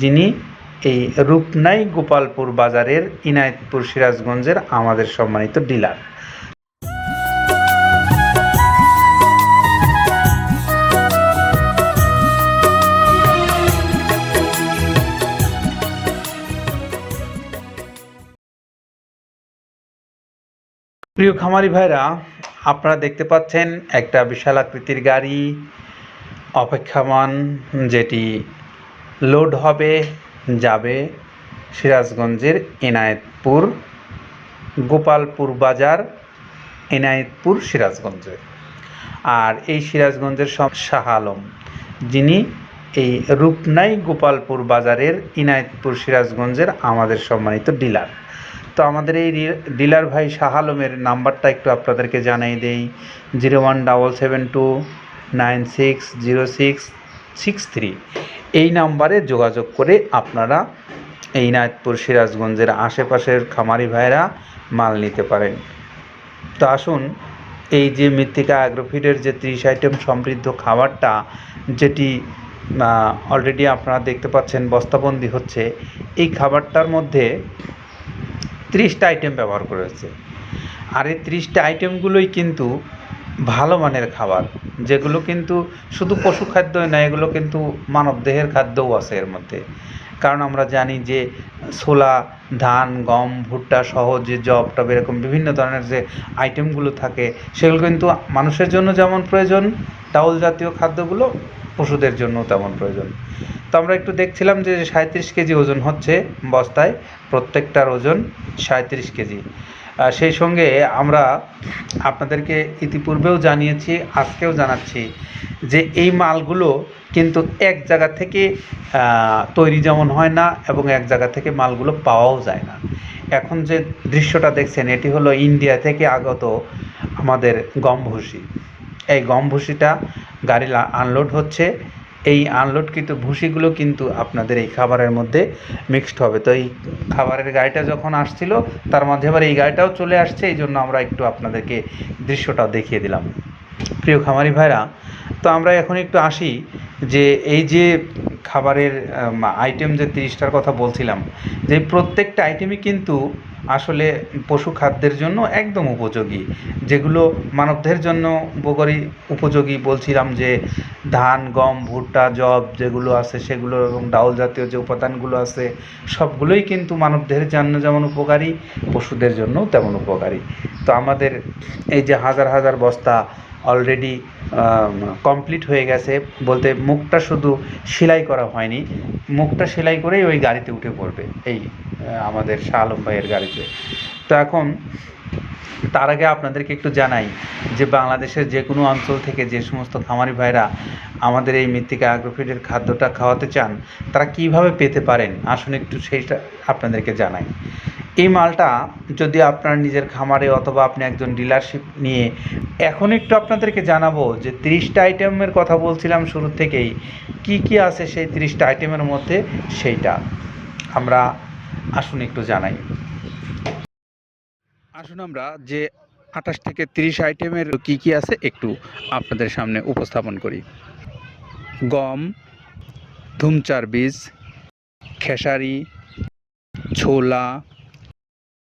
যিনি এই রূপনাই গোপালপুর বাজারের ইনায়তপুর সিরাজগঞ্জের আমাদের সম্মানিত ডিলার। প্রিয় খামারি ভাইরা, আপনারা দেখতে পাচ্ছেন একটা বিশাল আকৃতির গাড়ি, অপেক্ষামান যেটি লোড হবে, যাবে সিরাজগঞ্জের এনায়েতপুর, গোপালপুর বাজার, এনায়েতপুর সিরাজগঞ্জে। আর এই সিরাজগঞ্জের শাহ আলম, যিনি এই রূপনাই গোপালপুর বাজারের ইনায়েতপুর সিরাজগঞ্জের আমাদের সম্মানিত ডিলার। তো আমাদের এই ডিলার ভাই শাহ আলমের নাম্বারটা একটু আপনাদেরকে জানাই দেই, zero one double seven two nine six zero six six three. এই নাম্বারে যোগাযোগ করে আপনারা এই নায়তপুর সিরাজগঞ্জের আশেপাশের খামারি ভাইরা মাল নিতে পারেন। তো আসুন, এই যে মৃত্তিকা অ্যাগ্রোফিডের যে ত্রিশ আইটেম সমৃদ্ধ খাবারটা, যেটি অলরেডি আপনারা দেখতে পাচ্ছেন বস্তাবন্দি হচ্ছে, এই খাবারটার মধ্যে ত্রিশটা আইটেম ব্যবহার করেছে আর এই ত্রিশটা আইটেমগুলোই কিন্তু ভালো মানের খাবার, যেগুলো কিন্তু শুধু পশু খাদ্যই নয় এগুলো কিন্তু মানব দেহের খাদ্যও আছে এর মধ্যে। কারণ আমরা জানি যে ছোলা, ধান, গম, ভুট্টা সহ যে জব টব এরকম বিভিন্ন ধরনের যে আইটেমগুলো থাকে, সেগুলো কিন্তু মানুষের জন্য যেমন প্রয়োজন, ডাউল জাতীয় খাদ্যগুলো পশুদের জন্য তেমন প্রয়োজন। তো আমরা একটু দেখছিলাম যে সাঁত্রিশ কেজি ওজন হচ্ছে বস্তায়, প্রত্যেকটার ওজন সাঁত্রিশ কেজি। সেই সঙ্গে আমরা আপনাদেরকে ইতিপূর্বেও জানিয়েছি, আজকেও জানাচ্ছি যে এই মালগুলো কিন্তু এক জায়গা থেকে তৈরি যেমন হয় না এবং এক জায়গা থেকে মালগুলো পাওয়াও যায় না। এখন যে দৃশ্যটা দেখছেন, এটি হলো ইন্ডিয়া থেকে আগত আমাদের গম ভুসি এই গম ভুসিটা গাড়ি আনলোড হচ্ছে। এই আনলোডকৃত ভুসিগুলো কিন্তু আপনাদের এই খাবারের মধ্যে মিক্সড হবে। তো এই খাবারের গাড়িটা যখন আসছিল, তার মধ্যে আবার এই গাড়িটাও চলে আসছে, এই জন্য আমরা একটু আপনাদেরকে দৃশ্যটা দেখিয়ে দিলাম। প্রিয় খামারি ভাইরা, তো আমরা এখন একটু আসি যে এই যে খাবারের আইটেম যে তিরিশটার কথা বলছিলাম, যে প্রত্যেকটা আইটেমই কিন্তু আসলে পশু খাদ্যের জন্য একদম উপযোগী। যেগুলো মানবদের জন্য উপকারী, উপযোগী বলছিলাম যে ধান, গম, ভুট্টা জব যেগুলো আছে সেগুলো এবং ডাউল জাতীয় যে উপাদানগুলো আছে সবগুলোই কিন্তু মানবদের জন্য যেমন উপকারী, পশুদের জন্যও তেমন উপকারী। তো আমাদের এই যে হাজার হাজার বস্তা অলরেডি কমপ্লিট হয়ে গেছে। বলতে মুখটা শুধু সেলাই করা হয়নি। মুখটা সেলাই করেই ওই গাড়িতে উঠে পড়বে। এই আমাদের শাহ আলম ভাইয়ের গাড়িতে। তো এখন তার আগে আপনাদেরকে একটু জানাই যে বাংলাদেশের যে কোনো অঞ্চল থেকে যে সমস্ত খামারি ভাইরা আমাদের এই মৃত্তিকা অ্যাগ্রোফিডের খাদ্যটা খাওয়াতে চান, তারা কীভাবে পেতে পারেন? আসুন একটু সেইটা আপনাদেরকে জানাই। এই মালটা যদি আপনার নিজের খামারে অথবা আপনি একজন ডিলারশিপ নিয়ে, এখন একটু আপনাদেরকে জানাব যে তিরিশটা আইটেমের কথা বলছিলাম শুরু থেকেই, কি কি আছে সেই তিরিশটা আইটেমের মধ্যে সেইটা আমরা আসুন একটু জানাই। আসুন আমরা যে আঠাশ থেকে তিরিশ আইটেমের কি কি আছে একটু আপনাদের সামনে উপস্থাপন করি। গম, ধুমচার বীজ, খেসারি, ছোলা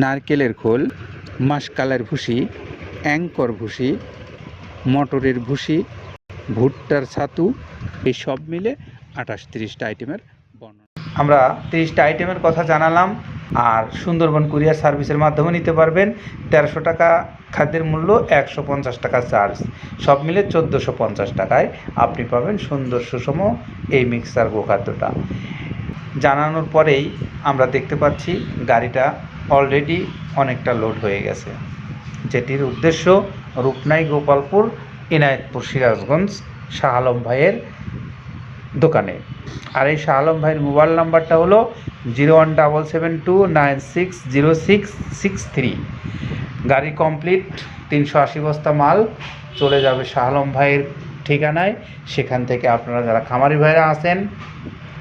নারকেলের খোল, মাসকালের ভুসি, অ্যাঙ্কর ভুসি, মটরের ভুসি, ভুট্টার ছাতু, এই সব মিলে আঠাশ তিরিশটা আইটেমের বর্ণনা। আমরা তিরিশটা আইটেমের কথা জানালাম, আর সুন্দরবন কুরিয়ার সার্ভিসের মাধ্যমে নিতে পারবেন তেরোশো টাকা খাদ্যের মূল্য, একশো পঞ্চাশ টাকা চার্জ। সব মিলে চোদ্দোশো পঞ্চাশ টাকায় আপনি পাবেন সুন্দর সুষম এই মিক্সার গোখাদ্যটা। জানানোর পরেই আমরা দেখতে পাচ্ছি গাড়িটা অলরেডি অনেকটা লোড হয়ে গেছে। যেটির উদ্দেশ্য রূপনাই গোপালপুর ইনায়তপুর সিরাজগঞ্জ শাহ আলম ভাইয়ের দোকানে। আর এই শাহ আলম ভাইয়ের মোবাইল নাম্বারটা হলো zero one double seven two nine six zero six six three. গাড়ি কমপ্লিট, তিনশো আশি বস্তা মাল চলে যাবে শাহ আলম ভাইয়ের ঠিকানায়। সেখান থেকে আপনারা যারা খামারি ভাইরা আসেন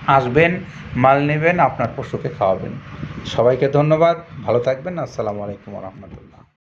আসবেন মাল নেবেন আপনার পশুকে খাওয়াবেন। সবাইকে ধন্যবাদ ভালো থাকবেন আসসালামু আলাইকুম রহমতুল্লাহ।